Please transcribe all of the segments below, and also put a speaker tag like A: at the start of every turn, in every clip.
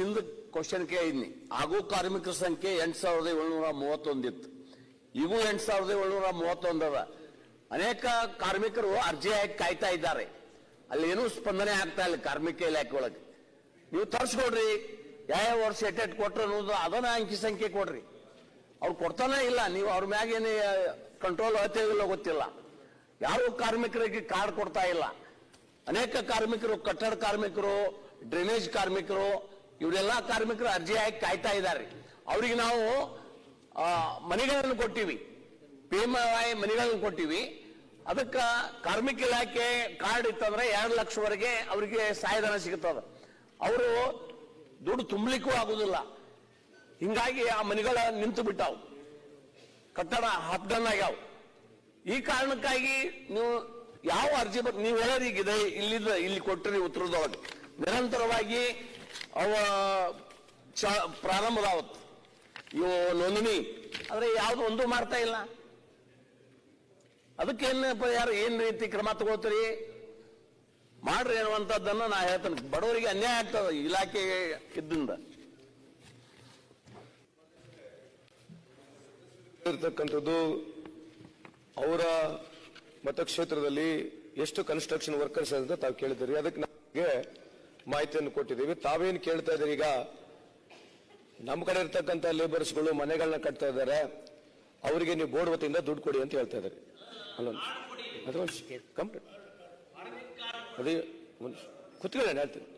A: ಹಿಂದೆ ಕ್ವಶನ್ ಕೇಳಿದ್ನಿ ಆಗು ಕಾರ್ಮಿಕರ ಸಂಖ್ಯೆ ಎಂಟು ಸಾವಿರದ ಏಳ್ನೂರ ಮೂವತ್ತೊಂದಿತ್ತು ಇವು ಎಂಟು ಸಾವಿರದ ಏಳ್ನೂರ ಮೂವತ್ತೊಂದು ಅದ. ಅನೇಕ ಕಾರ್ಮಿಕರು ಅರ್ಜಿ ಹಾಕಿ ಕಾಯ್ತಾ ಇದ್ದಾರೆ. ಅಲ್ಲಿ ಏನೂ ಸ್ಪಂದನೆ ಆಗ್ತಾ ಇಲ್ಲ ಕಾರ್ಮಿಕ ಇಲಾಖೆ ಒಳಗೆ. ನೀವು ತರಿಸ್ಕೊಡ್ರಿ. ಯಾವ ವರ್ಷ ಎಟ್ಟೆಟ್ ಕೊಟ್ರು ಅನ್ನೋದು ಅದನ್ನ ಅಂಕಿ ಸಂಖ್ಯೆ ಕೊಡ್ರಿ. ಅವ್ರು ಕೊಡ್ತಾನೆ ಇಲ್ಲ, ನೀವು ಅವ್ರ ಮ್ಯಾಗ ಏನು ಕಂಟ್ರೋಲ್ ಇಲ್ಲ ಗೊತ್ತಿಲ್ಲ. ಯಾರು ಕಾರ್ಮಿಕರಿಗೆ ಕಾರ್ಡ್ ಕೊಡ್ತಾ ಇಲ್ಲ. ಅನೇಕ ಕಾರ್ಮಿಕರು, ಕಟ್ಟಡ ಕಾರ್ಮಿಕರು ಡ್ರೈನೇಜ್ ಕಾರ್ಮಿಕರು ಇವರೆಲ್ಲ ಕಾರ್ಮಿಕರು ಅರ್ಜಿ ಹಾಕಿ ಕಾಯ್ತಾ ಇದ್ದಾರೆ. ಅವರಿಗೆ ನಾವು ಮನೆಗಳನ್ನು ಕೊಟ್ಟಿವಿ. ಪಿ ಎಂ ಐ ಮನೆಗಳನ್ನು ಕೊಟ್ಟಿವಿ. ಅದಕ್ಕ ಕಾರ್ಮಿಕ ಇಲಾಖೆ ಕಾರ್ಡ್ ಇತ್ತಂದ್ರೆ ಎರಡು ಲಕ್ಷವರೆಗೆ ಅವರಿಗೆ ಸಹಾಯಧನ ಸಿಗುತ್ತದ. ಅವರು ದುಡ್ಡು ತುಂಬಲಿಕ್ಕೂ ಆಗುದಿಲ್ಲ. ಹಿಂಗಾಗಿ ಆ ಮನೆಗಳ ನಿಂತು ಬಿಟ್ಟಾವು. ಕಟ್ಟಡ ಹಾಫ್ ಆಗ್ಯಾವು. ಈ ಕಾರಣಕ್ಕಾಗಿ ನೀವು ಯಾವ ಅರ್ಜಿ ನೀವು ಹೇಳೋರಿಗಿದೆ ಇಲ್ಲಿದ್ದ ಇಲ್ಲಿ ಕೊಟ್ಟಿರಿ ಉತ್ತರದೊಳಗೆ. ನಿರಂತರವಾಗಿ ಅವ ಚ- ಪ್ರಾರಂಭದಾವತ್ತು ಇವು ನೋಂದಣಿ. ಆದ್ರೆ ಯಾವುದು ಒಂದು ಮಾಡ್ತಾ ಇಲ್ಲ. ಅದಕ್ಕೇನು ಪರಿಹಾರ ಏನ್ ರೀತಿ ಕ್ರಮ ತಗೋತೀರಿ? ಮಾಡ್ರಿ ಅನ್ನುವಂಥದ್ದನ್ನ ನಾ ಹೇಳ್ತೇನೆ. ಬಡವರಿಗೆ ಅನ್ಯಾಯ ಆಗ್ತದ ಇಲಾಖೆ ಇದ್ದಿಂದ.
B: ಇರ್ತಕ್ಕಂಥದ್ದು ಅವರ ಮತಕ್ಷೇತ್ರದಲ್ಲಿ ಎಷ್ಟು ಕನ್ಸ್ಟ್ರಕ್ಷನ್ ವರ್ಕರ್ಸ್ ಅಂತ ತಾವು ಕೇಳಿದ್ರಿ ಅದಕ್ಕೆ ನಮಗೆ ಮಾಹಿತಿಯನ್ನು ಕೊಟ್ಟಿದ್ದೀವಿ. ತಾವೇನು ಕೇಳ್ತಾ ಇದ್ದೀರಿ ಈಗ? ನಮ್ಮ ಕಡೆ ಇರ್ತಕ್ಕಂಥ ಲೇಬರ್ಸ್ಗಳು ಮನೆಗಳನ್ನ ಕಟ್ತಾ ಇದ್ದಾರೆ. ಅವರಿಗೆ ನೀವು ಬೋರ್ಡ್ ವತಿಯಿಂದ ದುಡ್ಡು ಕೊಡಿ ಅಂತ ಹೇಳ್ತಾ ಇದ್ದಾರೆ. ಕಂಪ್ಲೀಟ್ ಅದೇ ಕುತ್ಕೊಳ್ಳಿ ಹೇಳ್ತೀನಿ.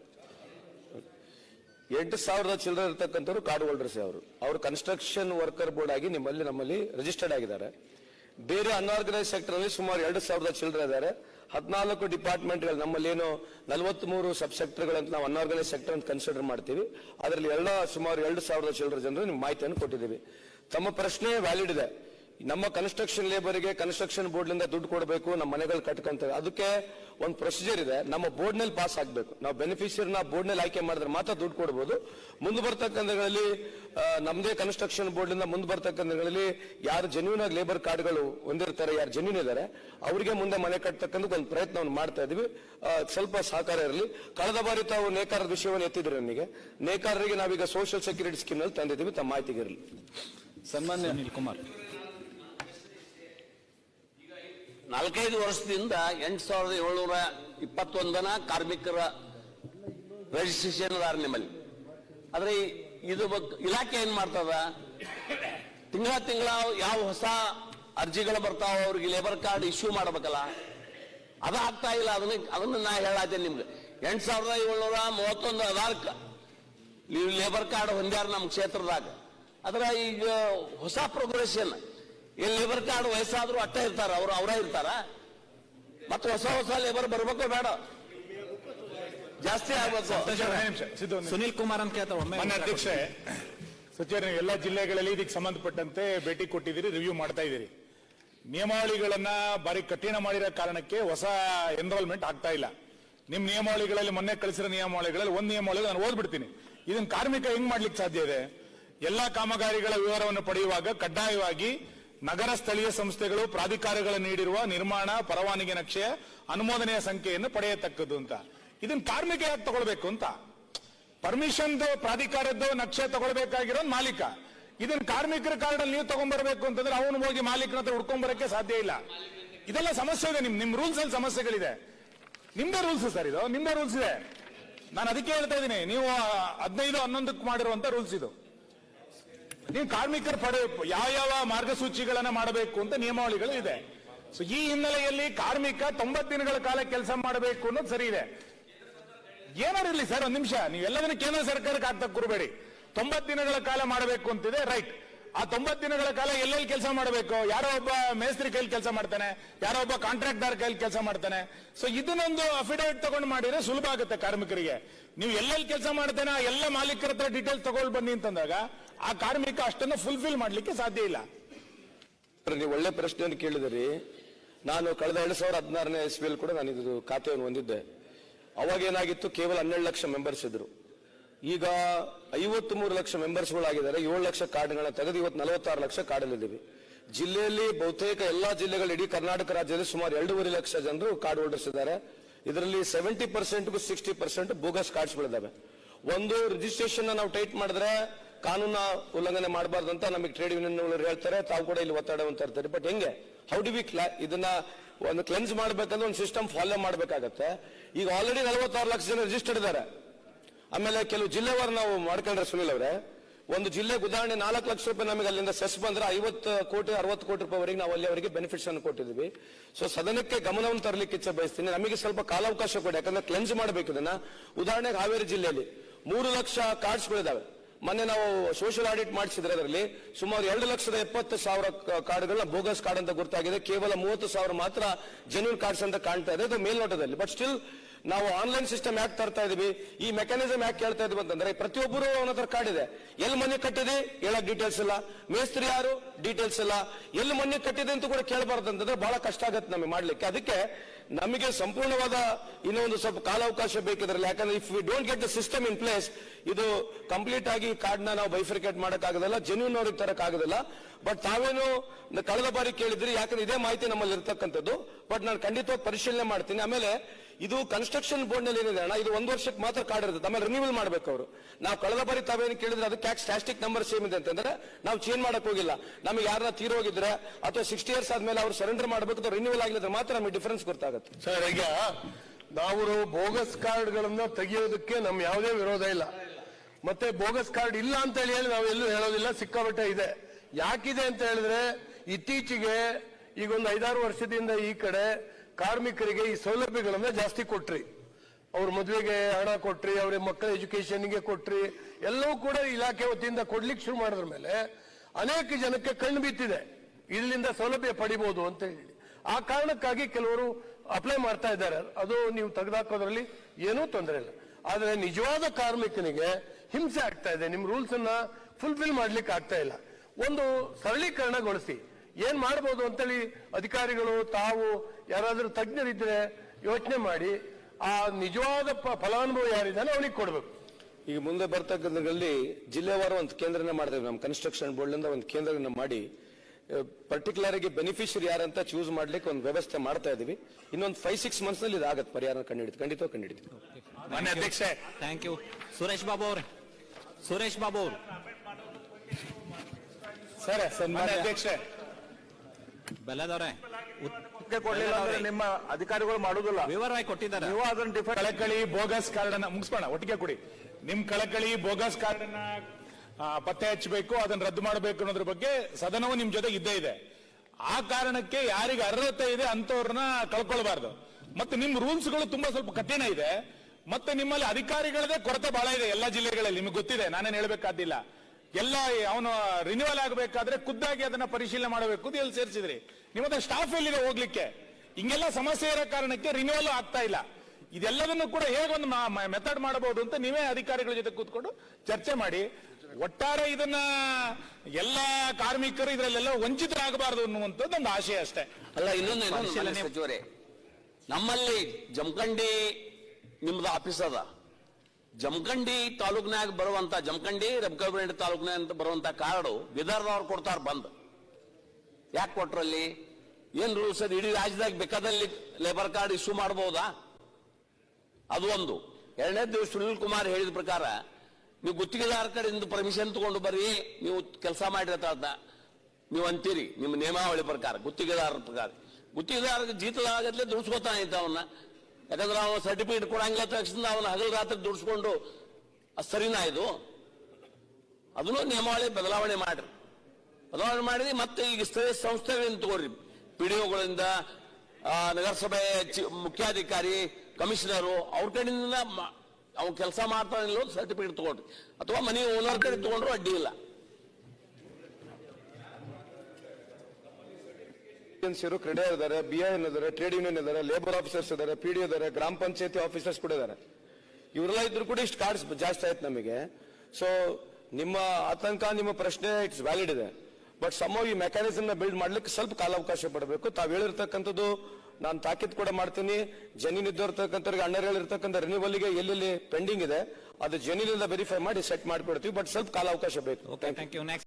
B: ಎಂಟು ಸಾವಿರದ ಚಿಲ್ಲರೆ ಇರ್ತಕ್ಕಂಥವ್ರು ಕಾರ್ಡ್ ಹೋಲ್ಡರ್ಸ್ ಅವರು. ಅವರು ಕನ್ಸ್ಟ್ರಕ್ಷನ್ ವರ್ಕರ್ ಬೋರ್ಡ್ ಆಗಿ ನಿಮ್ಮಲ್ಲಿ ನಮ್ಮಲ್ಲಿ ರಿಜಿಸ್ಟರ್ಡ್ ಆಗಿದ್ದಾರೆ. ಬೇರೆ ಅನ್ಆರ್ಗನೈಸ್ ಸೆಕ್ಟರ್ ಅಲ್ಲಿ ಸುಮಾರು ಎರಡು ಸಾವಿರದ ಚಿಲ್ಲರೆ ಇದ್ದಾರೆ. ಹದಿನಾಲ್ಕು ಡಿಪಾರ್ಟ್ಮೆಂಟ್ಗಳು ನಮ್ಮಲ್ಲಿ ಏನು ನಲವತ್ಮೂರು ಸಬ್ ಸೆಕ್ಟರ್ಗಳಂತ ನಾವು ಅನ್ಆರ್ಗನೈಸ್ ಸೆಕ್ಟರ್ ಅಂತ ಕನ್ಸಿಡರ್ ಮಾಡ್ತೀವಿ. ಅದರಲ್ಲಿ ಎಲ್ಲ ಸುಮಾರು ಎರಡು ಸಾವಿರದ ಚಿಲ್ಲರ ಜನರು ನಿಮ್ಗೆ ಮಾಹಿತಿಯನ್ನು ಕೊಟ್ಟಿದ್ದೀವಿ. ತಮ್ಮ ಪ್ರಶ್ನೆ ವ್ಯಾಲಿಡ್ ಇದೆ. ನಮ್ಮ ಕನ್ಸ್ಟ್ರಕ್ಷನ್ ಲೇಬರ್ಗೆ ಕನ್ಸ್ಟ್ರಕ್ಷನ್ ಬೋರ್ಡ್ನಿಂದ ದುಡ್ಡು ಕೊಡಬೇಕು, ನಮ್ಮ ಮನೆಗಳು ಕಟ್ಕೊಂತಾರೆ. ಅದಕ್ಕೆ ಒಂದು ಪ್ರೊಸೀಜರ್ ಇದೆ. ನಮ್ಮ ಬೋರ್ಡ್ನಲ್ಲಿ ಪಾಸ್ ಆಗಬೇಕು. ನಾವು ಬೆನಿಫಿಷಿಯರ್ನ ಬೋರ್ಡ್ನಲ್ಲಿ ಆಯ್ಕೆ ಮಾಡಿದ್ರೆ ಮಾತ್ರ ದುಡ್ಡು ಕೊಡಬಹುದು ಮುಂದೆ ಬರ್ತಕ್ಕಂಥಗಳಲ್ಲಿ ನಮ್ಮದೇ ಕನ್ಸ್ಟ್ರಕ್ಷನ್ ಬೋರ್ಡ್ ಇಂದ ಮುಂದೆ ಬರ್ತಕ್ಕಂಥಗಳಲ್ಲಿ ಯಾರು ಜೆನ್ಯೂನ್ ಆಗಿ ಲೇಬರ್ ಕಾರ್ಡ್ಗಳು ಹೊಂದಿರ್ತಾರೆ, ಯಾರು ಜೆನ್ಯೂನ್ ಇದ್ದಾರೆ ಅವರಿಗೆ ಮುಂದೆ ಮನೆ ಕಟ್ತಕ್ಕಂಥ ಒಂದು ಪ್ರಯತ್ನವನ್ನು ಮಾಡ್ತಾ ಇದೀವಿ. ಸ್ವಲ್ಪ ಸಹಕಾರ ಇರಲಿ. ಕಳೆದ ಬಾರಿ ತಾವು ನೇಕಾರರ ವಿಷಯವನ್ನು ಎತ್ತಿದ್ರು ನನಗೆ. ನೇಕಾರರಿಗೆ ನಾವೀಗ ಸೋಷಿಯಲ್ ಸೆಕ್ಯೂರಿಟಿ ಸ್ಕೀಮ್ನಲ್ಲಿ ತಂದಿದ್ದೀವಿ. ತಮ್ಮ ಮಾಹಿತಿಗೆ ಇರಲಿ.
C: ಸನ್ಮಾನ್ಯ ಅನಿಲ್ ಕುಮಾರ್.
A: ನಾಲ್ಕೈದು ವರ್ಷದಿಂದ ಎಂಟು ಸಾವಿರದ ಏಳ್ನೂರ ಇಪ್ಪತ್ತೊಂದನ ಕಾರ್ಮಿಕರ ರಿಜಿಸ್ಟ್ರೇಷನ್ ಅದಾರ ನಿಮ್ಮಲ್ಲಿ. ಆದ್ರೆ ಇದು ಇಲಾಖೆ ಏನ್ ಮಾಡ್ತದ? ತಿಂಗಳ ತಿಂಗಳ ಯಾವ ಹೊಸ ಅರ್ಜಿಗಳು ಬರ್ತಾವ ಅವ್ರಿಗೆ ಲೇಬರ್ ಕಾರ್ಡ್ ಇಶ್ಯೂ ಮಾಡ್ಬೇಕಲ್ಲ? ಅದ ಆಗ್ತಾ ಇಲ್ಲ. ಅದನ್ನ ಅದನ್ನ ನಾ ಹೇಳಾತೇನೆ ನಿಮ್ಗೆ. ಎಂಟು ಸಾವಿರದ ಏಳ್ನೂರ ಮೂವತ್ತೊಂದು ಆಧಾರ್ ಲೇಬರ್ ಕಾರ್ಡ್ ಹೊಂದ್ಯಾರ ನಮ್ಮ ಕ್ಷೇತ್ರದಾಗ. ಅದರ ಈಗ ಹೊಸ ಪ್ರೋಗ್ರೆಷನ್ ಈ ಲೇಬರ್ ಕಾರ್ಡ್ ವಯಸ್ಸಾದ್ರೂ ಅಟ್ಟ ಇರ್ತಾರ ಅವ್ರು ಅವರೇ ಇರ್ತಾರ. ಮತ್ತೆ ಹೊಸ ಹೊಸ ಲೇಬರ್ ಬರ್ಬೇಕು ಬೇಡ. ಜಾಸ್ತಿ ಆಗ್ಬೇಕು.
C: ಸುನಿಲ್ ಕುಮಾರ್ ಅಂತ ಕೇಳ್ತಾರೆ ಒಮ್ಮೆ
D: ಅಧ್ಯಕ್ಷ ಅಧ್ಯಕ್ಷೆ ಸಚಿವರು ಎಲ್ಲ ಜಿಲ್ಲೆಗಳಲ್ಲಿ ಇದಕ್ಕೆ ಸಂಬಂಧಪಟ್ಟಂತೆ ಭೇಟಿ ಕೊಟ್ಟಿದ್ದೀರಿ ರಿವ್ಯೂ ಮಾಡ್ತಾ ಇದ್ದೀರಿ. ನಿಯಮಾವಳಿಗಳನ್ನ ಬಾರಿ ಕಠಿಣ ಮಾಡಿರೋ ಕಾರಣಕ್ಕೆ ಹೊಸ ಎನ್ರೋಲ್ಮೆಂಟ್ ಆಗ್ತಾ ಇಲ್ಲ. ನಿಮ್ಮ ನಿಯಮಾವಳಿಗಳಲ್ಲಿ ಮೊನ್ನೆ ಕಳಿಸಿರೋ ನಿಯಮಾವಳಿಗಳಲ್ಲಿ ಒಂದ್ ನಿಯಮಾವಳಿ ನಾನು ಓದ್ಬಿಡ್ತೀನಿ. ಇದನ್ನ ಕಾರ್ಮಿಕ ಹೆಂಗ್ ಮಾಡ್ಲಿಕ್ಕೆ ಸಾಧ್ಯ ಇದೆ? ಎಲ್ಲಾ ಕಾಮಗಾರಿಗಳ ವಿವರವನ್ನು ಪಡೆಯುವಾಗ ಕಡ್ಡಾಯವಾಗಿ ನಗರ ಸ್ಥಳೀಯ ಸಂಸ್ಥೆಗಳು ಪ್ರಾಧಿಕಾರಗಳು ನೀಡಿರುವ ನಿರ್ಮಾಣ, ಪರವಾನಗಿ ನಕ್ಷೆ, ಅನುಮೋದನೆಯ ಸಂಖ್ಯೆಯನ್ನು ಪಡೆಯತಕ್ಕದ್ದು ಅಂತ. ಇದನ್ನ ಕಾರ್ಮಿಕ ಯಾಕೆ ತಗೊಳ್ಬೇಕು ಅಂತ? ಪರ್ಮಿಷನ್ ಪ್ರಾಧಿಕಾರದ್ದು ನಕ್ಷೆ ತಗೊಳ್ಬೇಕಾಗಿರೋ ಮಾಲೀಕ. ಇದನ್ನ ಕಾರ್ಮಿಕರ ಕಾರ್ಡ್ ಅಲ್ಲಿ ನೀವು ತಗೊಂಡ್ಬರ್ಬೇಕು ಅಂತಂದ್ರೆ ಅವನು ಹೋಗಿ ಮಾಲೀಕನ ಹತ್ರ ಹುಡ್ಕೊಂಡ್ಬರಕ್ಕೆ ಸಾಧ್ಯ ಇಲ್ಲ. ಇದೆಲ್ಲ ಸಮಸ್ಯೆ ಇದೆ ನಿಮ್ ನಿಮ್ ರೂಲ್ಸ್ ಅಲ್ಲಿ ಸಮಸ್ಯೆಗಳಿದೆ. ನಿಮ್ದೇ ರೂಲ್ಸ್ ಸರ್ ಇದು? ನಿಮ್ದೇ ರೂಲ್ಸ್ ಇದೆ. ನಾನು ಅದಕ್ಕೆ ಹೇಳ್ತಾ ಇದ್ದೀನಿ. ನೀವು ಹದಿನೈದು ಹನ್ನೊಂದಕ್ಕೆ ಮಾಡಿರುವಂತ ರೂಲ್ಸ್ ಇದು. ನೀವು ಕಾರ್ಮಿಕರ ಪಡೆ ಯಾವ ಯಾವ ಮಾರ್ಗಸೂಚಿಗಳನ್ನ ಮಾಡಬೇಕು ಅಂತ ನಿಯಮಾವಳಿಗಳು ಇದೆ. ಸೊ ಈ ಹಿನ್ನೆಲೆಯಲ್ಲಿ ಕಾರ್ಮಿಕ ತೊಂಬತ್ತು ದಿನಗಳ ಕಾಲ ಕೆಲಸ ಮಾಡಬೇಕು ಅನ್ನೋದು ಸರಿ ಇದೆ. ಏನಾರು ಇರಲಿ ಸರ್, ಒಂದ್ ನಿಮಿಷ. ನೀವೆಲ್ಲದನ್ನ ಕೇಂದ್ರ ಸರ್ಕಾರಕ್ಕೆ ಆಗ್ತಾ ಕೂರಬೇಡಿ. ತೊಂಬತ್ತು ದಿನಗಳ ಕಾಲ ಮಾಡಬೇಕು ಅಂತಿದೆ, ರೈಟ್. ಆ ತೊಂಬತ್ತು ದಿನಗಳ ಕಾಲ ಎಲ್ಲೆಲ್ಲಿ ಕೆಲಸ ಮಾಡಬೇಕು? ಯಾರೋ ಒಬ್ಬ ಮೇಸ್ತ್ರಿ ಕೈಲಿ ಕೆಲಸ ಮಾಡ್ತಾನೆ, ಯಾರೋ ಒಬ್ಬ ಕಾಂಟ್ರಾಕ್ಟರ್ ಕೈಲಿ ಕೆಲಸ ಮಾಡ್ತಾನೆ. ಸೊ ಇದನ್ನೊಂದು ಅಫಿಡವಿಟ್ ತಗೊಂಡು ಮಾಡಿದ್ರೆ ಸುಲಭ ಆಗುತ್ತೆ ಕಾರ್ಮಿಕರಿಗೆ. ನೀವು ಎಲ್ಲೆಲ್ಲಿ ಕೆಲಸ ಮಾಡ್ತೇನೆ ಆ ಎಲ್ಲ ಮಾಲೀಕರ ಹತ್ರ ಡೀಟೇಲ್ಸ್ ತಗೊಂಡು ಬನ್ನಿ ಅಂತಂದಾಗ ಆ ಕಾರ್ಮಿಕ ಅಷ್ಟನ್ನು ಫುಲ್ಫಿಲ್ ಮಾಡ್ಲಿಕ್ಕೆ ಸಾಧ್ಯ ಇಲ್ಲ.
B: ನೀವು ಒಳ್ಳೆ ಪ್ರಶ್ನೆಯನ್ನು ಕೇಳಿದಿರಿ. ನಾನು ಕಳೆದ ಎರಡ್ ಸಾವಿರದ ಹದಿನಾರನೇ ಇಸ್ವಿಯಲ್ಲಿ ಕೂಡ ನಾನು ಇದು ಖಾತೆಯನ್ನು ಹೊಂದಿದ್ದೆ. ಅವಾಗ ಏನಾಗಿತ್ತು ಕೇವಲ ಹನ್ನೆರಡು ಲಕ್ಷ ಮೆಂಬರ್ಸ್ ಇದ್ರು. ಈಗ ಐವತ್ತ್ ಮೂರು ಲಕ್ಷ ಮೆಂಬರ್ಸ್ಗಳಾಗಿದ್ದಾರೆ, ಏಳು ಲಕ್ಷ ಕಾರ್ಡ್ಗಳನ್ನ ತೆಗೆದು ಇವತ್ತು ನಲವತ್ತಾರು ಲಕ್ಷ ಕಾರ್ಡಲ್ಲಿದ್ದೀವಿ. ಜಿಲ್ಲೆಯಲ್ಲಿ ಬಹುತೇಕ ಎಲ್ಲಾ ಜಿಲ್ಲೆಗಳು ಇಡೀ ಕರ್ನಾಟಕ ರಾಜ್ಯದಲ್ಲಿ ಸುಮಾರು ಎರಡೂವರೆ ಲಕ್ಷ ಜನರು ಕಾರ್ಡ್ ಹೋಲ್ಡರ್ಸ್ ಇದ್ದಾರೆ ಇದರಲ್ಲಿ ಸೆವೆಂಟಿ ಪರ್ಸೆಂಟ್ಗೂ ಸಿಕ್ಸ್ಟಿ ಪರ್ಸೆಂಟ್ ಬೋಗಸ್ ಕಾರ್ಡ್ಸ್ಗಳಿದ್ದಾವೆ. ಒಂದು ರಿಜಿಸ್ಟ್ರೇಷನ್ ನಾವು ಟೈಟ್ ಮಾಡಿದ್ರೆ ಕಾನೂನ ಉಲ್ಲಂಘನೆ ಮಾಡಬಾರ್ದು ಅಂತ ನಮಗೆ ಟ್ರೇಡ್ ಯೂನಿಯನ್ ಹೇಳ್ತಾರೆ. ತಾವು ಕೂಡ ಇಲ್ಲಿ ಒತ್ತಡ ಅಂತ ಇರ್ತಾರೆ. ಬಟ್ ಹೆಂಗೆ? ಹೌ ಡಿ ವಿ ಇದನ್ನ ಒಂದು ಕ್ಲೆನ್ಸ್ ಮಾಡ್ಬೇಕಂದ್ರೆ ಒಂದು ಸಿಸ್ಟಮ್ ಫಾಲೋ ಮಾಡಬೇಕಾಗತ್ತೆ. ಈಗ ಆಲ್ರೆಡಿ ನಲವತ್ತಾರು ಲಕ್ಷ ಜನ ರಿಜಿಸ್ಟರ್ಡ್ ಇದ್ದಾರೆ. ಆಮೇಲೆ ಕೆಲವು ಜಿಲ್ಲೆವಾರು ನಾವು ಮಾಡ್ಕೊಂಡ್ರೆ ಸುನಿಲ್ ಅವರೇ, ಒಂದು ಜಿಲ್ಲೆಗೆ ಉದಾಹರಣೆ ನಾಲ್ಕು ಲಕ್ಷ ರೂಪಾಯಿ ನಮಗೆ ಅಲ್ಲಿಂದ ಸೆಸ್ ಬಂದ್ರೆ ಐವತ್ತು ಕೋಟಿ, ಅರವತ್ತು ಕೋಟಿ ರೂಪಾಯಿವರೆಗೆ ನಾವು ಅಲ್ಲಿ ಅವರಿಗೆ ಬೆನಿಫಿಟ್ಸ್ ಅನ್ನು ಕೊಟ್ಟಿದ್ವಿ ಸೊ ಸದನಕ್ಕೆ ಗಮನವನ್ನು ತರಲಿಕ್ಕೆ ಇಚ್ಛೆ ಬಯಸ್ತೀನಿ. ನಮಗೆ ಸ್ವಲ್ಪ ಕಾಲಾವಕಾಶ ಕೊಡಿ, ಯಾಕಂದ್ರೆ ಕ್ಲೆನ್ಸ್ ಮಾಡಬೇಕು ಇದನ್ನ. ಉದಾಹರಣೆಗೆ ಹಾವೇರಿ ಜಿಲ್ಲೆಯಲ್ಲಿ ಮೂರು ಲಕ್ಷ ಕಾರ್ಡ್ಸ್ಗಳಿದ್ದಾವೆ ಮೊನ್ನೆ ನಾವು ಸೋಷಿಯಲ್ ಆಡಿಟ್ ಮಾಡಿಸಿದ್ರೆ ಅದರಲ್ಲಿ ಸುಮಾರು ಎರಡು ಲಕ್ಷದ ಎಪ್ಪತ್ತು ಸಾವಿರ ಕಾರ್ಡ್ಗಳನ್ನ ಬೋಗಸ್ ಕಾರ್ಡ್ ಅಂತ ಗೊತ್ತಾಗಿದೆ ಕೇವಲ ಮೂವತ್ತು ಸಾವಿರ ಮಾತ್ರ ಜೆನ್ಯೂನ್ ಕಾರ್ಡ್ಸ್ ಅಂತ ಕಾಣ್ತಾ ಇದೆ. ಅದು ಮೇಲ್ನೋಟದಲ್ಲಿ. ಬಟ್ ಸ್ಟಿಲ್ ನಾವು ಆನ್ಲೈನ್ ಸಿಸ್ಟಮ್ ಯಾಕೆ ತರ್ತಾ ಇದೀವಿ? ಈ ಮೆಕ್ಯಾನಿಸಮ್ ಯಾಕೆ ಕೇಳ್ತಾ ಇದೀವಿ ಅಂತಂದ್ರೆ, ಪ್ರತಿಯೊಬ್ಬರು ಅವನ ಕಾರ್ಡ್ ಇದೆ. ಎಲ್ಲಿ ಮನೆ ಕಟ್ಟಿದೆ? ಹೇಳಕ್ ಡೀಟೇಲ್ಸ್ ಇಲ್ಲ. ಮೇಸ್ತ್ರಿ ಯಾರು? ಡೀಟೇಲ್ಸ್ ಇಲ್ಲ. ಎಲ್ಲಿ ಮನೆ ಕಟ್ಟಿದೆ ಅಂತ ಕೂಡ ಕೇಳಬಾರ್ದು ಅಂತಂದ್ರೆ ಬಹಳ ಕಷ್ಟ ಆಗತ್ತೆ ನಮಗೆ ಮಾಡ್ಲಿಕ್ಕೆ. ಅದಕ್ಕೆ ನಮಗೆ ಸಂಪೂರ್ಣವಾದ ಇನ್ನೊಂದು ಸ್ವಲ್ಪ ಕಾಲಾವಕಾಶ ಬೇಕಿದ್ರಲ್ಲಿ. ಯಾಕಂದ್ರೆ if we don't get the system in place ಇದು ಕಂಪ್ಲೀಟ್ ಆಗಿ ಕಾರ್ಡ್ನ ನಾವು ಬೈಫ್ರಿಕೇಟ್ ಮಾಡೋಕ್ಕಾಗೋದಿಲ್ಲ ಜೆನ್ಯೂನ್ ಅವ್ರಿಗೆ ತರಕ್ ಆಗೋದಿಲ್ಲ. ಬಟ್ ತಾವೇನು ಕಳೆದ ಬಾರಿ ಕೇಳಿದ್ರಿ, ಯಾಕಂದ್ರೆ ಇದೇ ಮಾಹಿತಿ ನಮ್ಮಲ್ಲಿ ಇರ್ತಕ್ಕಂಥದ್ದು. ಬಟ್ ನಾನು ಖಂಡಿತವಾಗಿ ಪರಿಶೀಲನೆ ಮಾಡ್ತೀನಿ. ಆಮೇಲೆ ಇದು ಕನ್ಸ್ಟ್ರಕ್ಷನ್ ಬೋರ್ಡ್ನಲ್ಲಿ ಏನಿದೆ ಅಣ್ಣ? ಇದು ಒಂದು ವರ್ಷಕ್ಕೆ ಮಾತ್ರ ಕಾರ್ಡ್ ಇರುತ್ತೆ. ಆಮೇಲೆ ರಿನ್ಯೂವಲ್ ಮಾಡ್ಬೇಕು ಅವರು. ನಾವು ಕಳೆದ ಬಾರಿ ತಾವೇನು ಕೇಳಿದ್ರೆ ಅದಕ್ಕೆ ಯಾಕೆ ಸ್ಟಾಸ್ಟಿಕ್ ನಂಬರ್ ಸೇಮ್ ಇದೆ ಅಂತಂದ್ರೆ ನಾವು ಚೇಂಜ್ ಮಾಡಕ್ ಹೋಗಿಲ್ಲ. ನಮಗೆ ಯಾರನ್ನ ತೀರೋಗಿದ್ರೆ ಅಥವಾ ಸಿಕ್ಸ್ಟಿ ಇಯರ್ಸ್ ಆದ್ಮೇಲೆ ಅವ್ರು ಸರೆಂಡರ್ ಮಾಡಬೇಕು ರಿನ್ಯೂವಲ್ ಆಗಿದ್ರೆ ಮಾತ್ರ ನಮಗೆ ಡಿಫರೆನ್ಸ್ ಗೊತ್ತಾಗುತ್ತೆ.
E: ಸರ್, ಈಗ ನಾವು ಬೋಗಸ್ ಕಾರ್ಡ್ಗಳನ್ನ ತೆಗೆಯೋದಕ್ಕೆ ನಮ್ ಯಾವುದೇ ವಿರೋಧ ಇಲ್ಲ. ಮತ್ತೆ ಬೋಗಸ್ ಕಾರ್ಡ್ ಇಲ್ಲ ಅಂತ ಹೇಳಿ ನಾವು ಎಲ್ಲೂ ಹೇಳೋದಿಲ್ಲ. ಸಿಕ್ಕಾಬಟ್ಟೆ ಇದೆ. ಯಾಕಿದೆ ಅಂತ ಹೇಳಿದ್ರೆ ಇತ್ತೀಚೆಗೆ ಈಗ ಒಂದು ಐದಾರು ವರ್ಷದಿಂದ ಈ ಕಡೆ ಕಾರ್ಮಿಕರಿಗೆ ಈ ಸೌಲಭ್ಯಗಳನ್ನ ಜಾಸ್ತಿ ಕೊಟ್ರಿ. ಅವ್ರ ಮದುವೆಗೆ ಹಣ ಕೊಟ್ರಿ ಅವ್ರ ಮಕ್ಕಳ ಎಜುಕೇಶನ್ಗೆ ಕೊಟ್ರಿ, ಎಲ್ಲವೂ ಕೂಡ ಇಲಾಖೆ ವತಿಯಿಂದ ಕೊಡ್ಲಿಕ್ಕೆ ಶುರು ಮಾಡಿದ್ರ ಮೇಲೆ ಅನೇಕ ಜನಕ್ಕೆ ಕಣ್ಣು ಬಿತ್ತಿದೆ ಇಲ್ಲಿಂದ ಸೌಲಭ್ಯ ಪಡಿಬಹುದು ಅಂತ ಹೇಳಿ. ಆ ಕಾರಣಕ್ಕಾಗಿ ಕೆಲವರು ಅಪ್ಲೈ ಮಾಡ್ತಾ ಇದ್ದಾರೆ. ಅದು ನೀವು ತೆಗೆದಾಕೋದ್ರಲ್ಲಿ ಏನೂ ತೊಂದರೆ ಇಲ್ಲ. ಆದರೆ ನಿಜವಾದ ಕಾರ್ಮಿಕನಿಗೆ ಹಿಂಸೆ ಆಗ್ತಾ ಇದೆ. ನಿಮ್ಮ ರೂಲ್ಸ್ ಅನ್ನ ಫುಲ್ಫಿಲ್ ಮಾಡ್ಲಿಕ್ಕೆ ಆಗ್ತಾ ಇಲ್ಲ. ಒಂದು ಸರಳೀಕರಣಗೊಳಿಸಿ. ಏನ್ ಮಾಡ್ಬೋದು ಅಂತೇಳಿ ಅಧಿಕಾರಿಗಳು ತಾವು ಯಾರಾದರೂ ತಜ್ಞರಿದ್ರೆ ಯೋಚನೆ ಮಾಡಿ ಆ ನಿಜವಾದ ಪ- ಫಲಾನುಭವಿ ಯಾರಿದ್ದಾನೆ ಅವನಿಗೆ ಕೊಡಬೇಕು.
B: ಈಗ ಮುಂದೆ ಬರ್ತಕ್ಕಂಥದ್ರಲ್ಲಿ ಜಿಲ್ಲೆವಾರು ಒಂದು ಕೇಂದ್ರನ ಮಾಡ್ತೇವೆ. ನಮ್ಮ ಕನ್ಸ್ಟ್ರಕ್ಷನ್ ಬೋರ್ಡ್ ಒಂದು ಕೇಂದ್ರನ ಮಾಡಿ ಪರ್ಟಿಕ್ಯುಲರ್ ಆಗಿ ಬೆನಿಫಿಷರಿ ಯಾರಂತ ಚೂಸ್ ಮಾಡ್ಲಿಕ್ಕೆ ಒಂದು ವ್ಯವಸ್ಥೆ ಮಾಡ್ತಾ ಇದೀವಿ ಇನ್ನೊಂದು ಫೈವ್ ಸಿಕ್ಸ್ ಮಂತ್ಸ್ನಲ್ಲಿ ಇದಾಗತ್ತೆ ಪರಿಹಾರ ಕಂಡುಹಿಡಿದು ಖಂಡಿತ ಕಂಡಿಡಿದ್ವಿ
D: ಮಾನ್ಯ ಅಧ್ಯಕ್ಷೆ.
C: ಥ್ಯಾಂಕ್ ಯು ಸುರೇಶ್ ಬಾಬು ಅವರೇ. ಸುರೇಶ್ ಬಾಬು ಅವರು.
D: ಸರ್ ಮಾನ್ಯ ಅಧ್ಯಕ್ಷೆ
C: ಬೆಲ್ಲದವ್ರೆ
F: ನಿಮ್ಮ ಅಧಿಕಾರಿಗಳು ಮಾಡುದಿಲ್ಲ.
C: ವಿವರವಾಗಿ ಕೊಟ್ಟಿದ್ದಾರೆ.
F: ನೀವು ಅದನ್ನ ಡಿಫೆಂಡ್
D: ಕಳಕಳಿ ಬೋಗಸ್ ಕಾರ್ಡ್ ಅನ್ನ ಮುಗಿಸ್ಬೋಣ ಒಟ್ಟಿಗೆ ಕೊಡಿ. ನಿಮ್ ಕಳಕಳಿ ಬೋಗಸ್ ಕಾರ್ಡ್ ಅನ್ನ ಪತ್ತೆ ಹಚ್ಚಬೇಕು ಅದನ್ನ ರದ್ದು ಮಾಡಬೇಕು ಅನ್ನೋದ್ರ ಬಗ್ಗೆ ಸದನವು ನಿಮ್ ಜೊತೆ ಇದ್ದೇ ಇದೆ. ಆ ಕಾರಣಕ್ಕೆ ಯಾರಿಗೆ ಅರ್ಹತೆ ಇದೆ ಅಂತವ್ರನ್ನ ಕಳ್ಕೊಳ್ಬಾರ್ದು. ಮತ್ತೆ ನಿಮ್ ರೂಲ್ಸ್ಗಳು ತುಂಬಾ ಸ್ವಲ್ಪ ಕಠಿಣ ಇದೆ. ಮತ್ತೆ ನಿಮ್ಮಲ್ಲಿ ಅಧಿಕಾರಿಗಳದೇ ಕೊರತೆ ಬಹಳ ಇದೆ ಎಲ್ಲಾ ಜಿಲ್ಲೆಗಳಲ್ಲಿ ನಿಮ್ಗೆ ಗೊತ್ತಿದೆ ನಾನೇನು ಹೇಳ್ಬೇಕಾದಿಲ್ಲ. ಎಲ್ಲ ಅವನು ರಿನ್ಯೂವಲ್ ಆಗಬೇಕಾದ್ರೆ ಖುದ್ದಾಗಿ ಅದನ್ನ ಪರಿಶೀಲನೆ ಮಾಡಬೇಕು ಎಲ್ಲಿ ಸೇರಿಸಿದ್ರಿ. ನಿಮ್ಮ ಸ್ಟಾಫ್ ಎಲ್ಲಿದೆ ಹೋಗ್ಲಿಕ್ಕೆ? ಹಿಂಗೆಲ್ಲ ಸಮಸ್ಯೆ ಇರೋ ಕಾರಣಕ್ಕೆ ರಿನ್ಯೂವಲ್ ಆಗ್ತಾ ಇಲ್ಲ. ಇದೆಲ್ಲದನ್ನು ಕೂಡ ಹೇಗೊಂದು ಮೆಥಡ್ ಮಾಡಬಹುದು ಅಂತ ನೀವೇ ಅಧಿಕಾರಿಗಳ ಜೊತೆ ಕೂತ್ಕೊಂಡು ಚರ್ಚೆ ಮಾಡಿ. ಒಟ್ಟಾರೆ ಇದನ್ನ ಎಲ್ಲ ಕಾರ್ಮಿಕರು ಇದರಲ್ಲೆಲ್ಲ ವಂಚಿತರಾಗಬಾರದು ಅನ್ನುವಂಥದ್ದು ಒಂದು ಆಶಯ ಅಷ್ಟೇ.
A: ಅಲ್ಲ ಇನ್ನೊಂದು ಸಚಿವರೇ ನಮ್ಮಲ್ಲಿ ಜಮಖಂಡಿ ನಿಮ್ದು ಆಫೀಸ್ ಅದ. ಜಮಖಂಡಿ ತಾಲೂಕ್ನಾಗ ಬರುವಂತ, ಜಮಖಂಡಿ ರೆಬ್ಕಲ್ಬೇಂಡಿ ತಾಲೂಕ್ನಾಗ ಬರುವಂತ ಕಾರ್ಡು ಬಿದರ್ದವ್ರು ಕೊಡ್ತಾರ ಬಂದ್. ಯಾಕೆ ಕೊಟ್ರಲ್ಲಿ? ಏನ್ ರೂಲ್ಸ್ ಅದು? ಇಡೀ ರಾಜ್ಯದಾಗ ಬೇಕಾದಲ್ಲಿ ಲೇಬರ್ ಕಾರ್ಡ್ ಇಶ್ಯೂ ಮಾಡಬಹುದಾ ಅದು ಒಂದು. ಎರಡನೇ ದಿವಸ ಸುನಿಲ್ ಕುಮಾರ್ ಹೇಳಿದ ಪ್ರಕಾರ, ನೀವು ಗುತ್ತಿಗೆದಾರ ಕಡೆಯಿಂದ ಪರ್ಮಿಷನ್ ತಗೊಂಡು ಬರ್ರಿ, ನೀವು ಕೆಲಸ ಮಾಡಿರತ್ತ ನೀವು ಅಂತೀರಿ, ನಿಮ್ಮ ನಿಯಮಾವಳಿ ಪ್ರಕಾರ, ಗುತ್ತಿಗೆದಾರರ ಪ್ರಕಾರ. ಗುತ್ತಿಗೆದಾರ ಜೀತದಾಗಲೇ ದುಡಿಸ್ಕೋತಾನೆ ಅವನ್ನ ಯಾಕಂದ್ರೆ ಅವನ ಸರ್ಟಿಫಿಕೇಟ್ ಕೊಡಂಗಿಲ್ಲ ತಕ್ಷಣ ಅವನು ಹಗಲು ರಾತ್ರಿ ದುಡಿಸ್ಕೊಂಡು ಸರಿನಾ ಇದು? ಅದನ್ನು ನಿಯಮಾವಳಿ ಬದಲಾವಣೆ ಮಾಡ್ರಿ. ಬದಲಾವಣೆ ಮಾಡಿದ್ರಿ ಮತ್ತೆ ಈಗ ಸ್ಥಳೀಯ ಸಂಸ್ಥೆಗಳಿಂದ ತಗೋರಿ. ಪಿ ಡಿ ಒಗಳಿಂದ ನಗರಸಭೆ ಮುಖ್ಯಾಧಿಕಾರಿ, ಕಮಿಷನರು, ಅವ್ರ ಕಡೆಯಿಂದ ಅವ್ನು ಕೆಲಸ ಮಾಡ್ತಾನಿಲ್ಲ ಸರ್ಟಿಫಿಕೇಟ್ ತಗೊಂಡ್ರಿ ಅಥವಾ ಮನೆ ಓನರ್ ಕಡೆ ತಗೊಂಡ್ರು ಅಡ್ಡಿ ಇಲ್ಲ.
B: ಏಜೆನ್ಸಿಯರು ಕ್ರೆಡಿಯರ್ ಇದ್ದಾರೆ ಬಿ ಐ ಇದ್ದಾರೆ ಟ್ರೇಡ್ ಯೂನಿಯನ್ ಇದ್ದಾರೆ ಲೇಬರ್ ಆಫೀಸರ್ಸ್ ಇದ್ದಾರೆ ಪಿ ಡಿ ಇದ್ದಾರೆ ಗ್ರಾಮ ಪಂಚಾಯತಿ ಆಫೀಸರ್ಸ್ ಕೂಡ ಇದ್ದಾರೆ ಇವರೆಲ್ಲ ಇದ್ರು ಕೂಡ ಇಷ್ಟು ಕಾರ್ಡ್ಸ್ ಜಾಸ್ತಿ ಆಯ್ತು ನಮಗೆ. ಸೊ ನಿಮ್ಮ ಆತಂಕ ನಿಮ್ಮ ಪ್ರಶ್ನೆ ಇಟ್ಸ್ ವ್ಯಾಲಿಡ್ ಇದೆ. ಬಟ್ ಸಮ ಈ ಮೆಕ್ಯಾನಿಸಮ್ನ ಬಿಲ್ಡ್ ಮಾಡ್ಲಿಕ್ಕೆ ಸ್ವಲ್ಪ ಕಾಲಾವಕಾಶ ಪಡಬೇಕು. ತಾವು ಹೇಳಿರ್ತಕ್ಕಂಥದ್ದು ನಾನು ತಾಕೀತ್ ಕೂಡ ಮಾಡ್ತೀನಿ. ಜಮೀನ್ ಇದ್ದಿರ್ತಕ್ಕಂಥವ್ರಿಗೆ ಅಣ್ಣರ್ ಹೇಳಿರ್ತಕ್ಕಂಥ ರಿನ್ಯೂವಲ್ಗೆ ಎಲ್ಲೆಲ್ಲಿ ಪೆಂಡಿಂಗ್ ಇದೆ ಅದು ಜಮೀನಿಂದ ವೆರಿಫೈ ಮಾಡಿ ಸೆಟ್ ಮಾಡಿಕೊಡ್ತೀವಿ. ಬಟ್ ಸ್ವಲ್ಪ ಕಾಲಾವಕಾಶ ಬೇಕು.
C: Thank you next